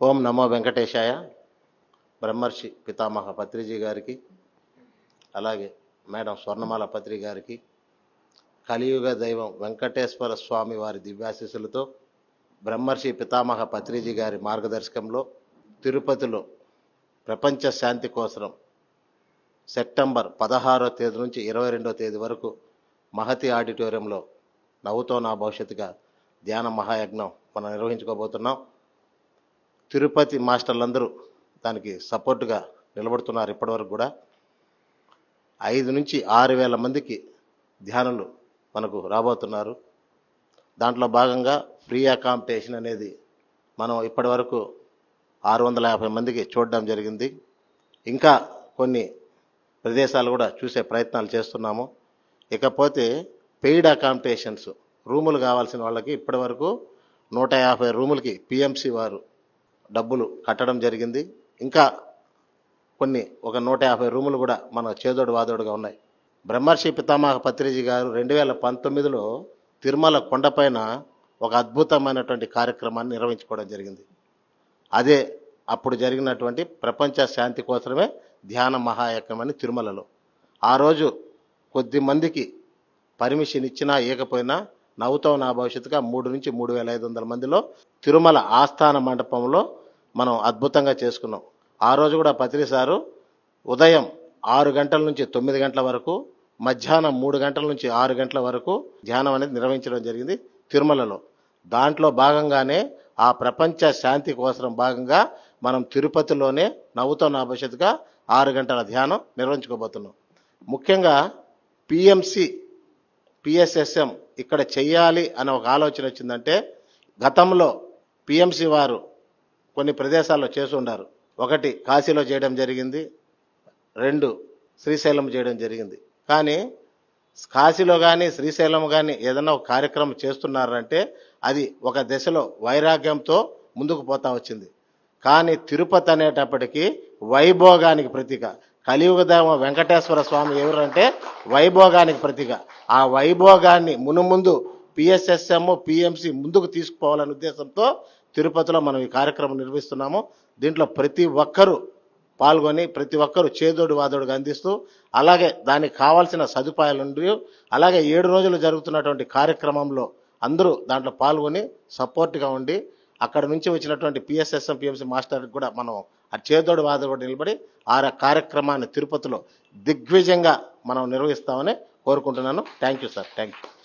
ఓం నమో వెంకటేశాయ. బ్రహ్మర్షి పితామహ పత్రిజీ గారికి అలాగే మేడం స్వర్ణమాల పత్రి గారికి కలియుగ దైవం వెంకటేశ్వర స్వామి వారి దివ్యాశీస్సులతో బ్రహ్మర్షి పితామహ పత్రిజీ గారి మార్గదర్శకంలో తిరుపతిలో ప్రపంచ శాంతి కోసం సెప్టెంబర్ పదహారో తేదీ నుంచి ఇరవై రెండో తేదీ వరకు మహతి ఆడిటోరియంలో నవ్వుతో నా భవిష్యత్తుగా ధ్యాన మహాయజ్ఞం మనం నిర్వహించుకోబోతున్నాం. తిరుపతి మాస్టర్లందరూ దానికి సపోర్టుగా నిలబడుతున్నారు ఇప్పటివరకు కూడా. ఐదు నుంచి ఆరు వేల మందికి ధ్యానులు మనకు రాబోతున్నారు. దాంట్లో భాగంగా ఫ్రీ అకామిడేషన్ అనేది మనం ఇప్పటివరకు ఆరు వందల యాభై మందికి చూడడం జరిగింది. ఇంకా కొన్ని ప్రదేశాలు కూడా చూసే ప్రయత్నాలు చేస్తున్నాము. ఇకపోతే పెయిడ్ అకామిడేషన్స్ రూములు కావాల్సిన వాళ్ళకి ఇప్పటివరకు నూట యాభై రూములకి పిఎంసి వారు డబ్బులు కట్టడం జరిగింది. ఇంకా కొన్ని ఒక నూట యాభై రూములు కూడా మన చేదోడు వాదోడుగా ఉన్నాయి. బ్రహ్మర్షి పితామహ పత్రిజీ గారు రెండు వేల పంతొమ్మిదిలో తిరుమల కొండపైన ఒక అద్భుతమైనటువంటి కార్యక్రమాన్ని నిర్వహించుకోవడం జరిగింది. అదే అప్పుడు జరిగినటువంటి ప్రపంచ శాంతి కోసమే ధ్యాన మహాయజ్ఞం అని తిరుమలలో. ఆ రోజు కొద్ది మందికి పర్మిషన్ ఇచ్చినా ఇవ్వకపోయినా నవ్వుతో నా భవిష్యత్తుగా మూడు నుంచి మూడు వేల ఐదు వందల మందిలో తిరుమల ఆస్థాన మండపంలో మనం అద్భుతంగా చేసుకున్నాం. ఆ రోజు కూడా పత్రి సారు ఉదయం ఆరు గంటల నుంచి తొమ్మిది గంటల వరకు మధ్యాహ్నం మూడు గంటల నుంచి ఆరు గంటల వరకు ధ్యానం అనేది నిర్వహించడం జరిగింది తిరుమలలో. దాంట్లో భాగంగానే ఆ ప్రపంచ శాంతి కోసం భాగంగా మనం తిరుపతిలోనే నవ్వుతో నా భవిష్యత్తుగా ఆరు గంటల ధ్యానం నిర్వహించుకోబోతున్నాం. ముఖ్యంగా పిఎంసి పిఎస్ఎస్ఎం ఇక్కడ చెయ్యాలి అనే ఒక ఆలోచన వచ్చిందంటే గతంలో పిఎంసి వారు కొన్ని ప్రదేశాల్లో చేస్తుండారు ఒకటి కాశీలో చేయడం జరిగింది. రెండు శ్రీశైలం చేయడం జరిగింది. కానీ కాశీలో కానీ శ్రీశైలం కానీ ఏదైనా ఒక కార్యక్రమం చేస్తున్నారంటే అది ఒక దశలో వైరాగ్యంతో ముందుకు పోతా వచ్చింది. కానీ తిరుపతి అనేటప్పటికీ వైభోగానికి ప్రతీక. కలియుగదామ వెంకటేశ్వర స్వామి ఎవరంటే వైభోగానికి ప్రతిగా. ఆ వైభోగాన్ని మునుముందు పిఎస్ఎస్ఎం పిఎంసి ముందుకు తీసుకుపోవాలనే ఉద్దేశంతో తిరుపతిలో మనం ఈ కార్యక్రమం నిర్వహిస్తున్నాము. దీంట్లో ప్రతి ఒక్కరూ పాల్గొని ప్రతి ఒక్కరూ చేదోడు వాదోడుగా అందిస్తూ అలాగే దానికి కావాల్సిన సదుపాయాలు అలాగే ఏడు రోజులు జరుగుతున్నటువంటి కార్యక్రమంలో అందరూ దాంట్లో పాల్గొని సపోర్ట్గా ఉండి అక్కడ నుంచి వచ్చినటువంటి పిఎస్ఎస్ఎం పిఎంసి మాస్టర్కి కూడా మనం ఆ చేదోడు వాదోడు నిలబడి ఆ కార్యక్రమాన్ని తిరుపతిలో దిగ్విజయంగా మనం నిర్వహిస్తామని కోరుకుంటున్నాను. Thank you sir thank you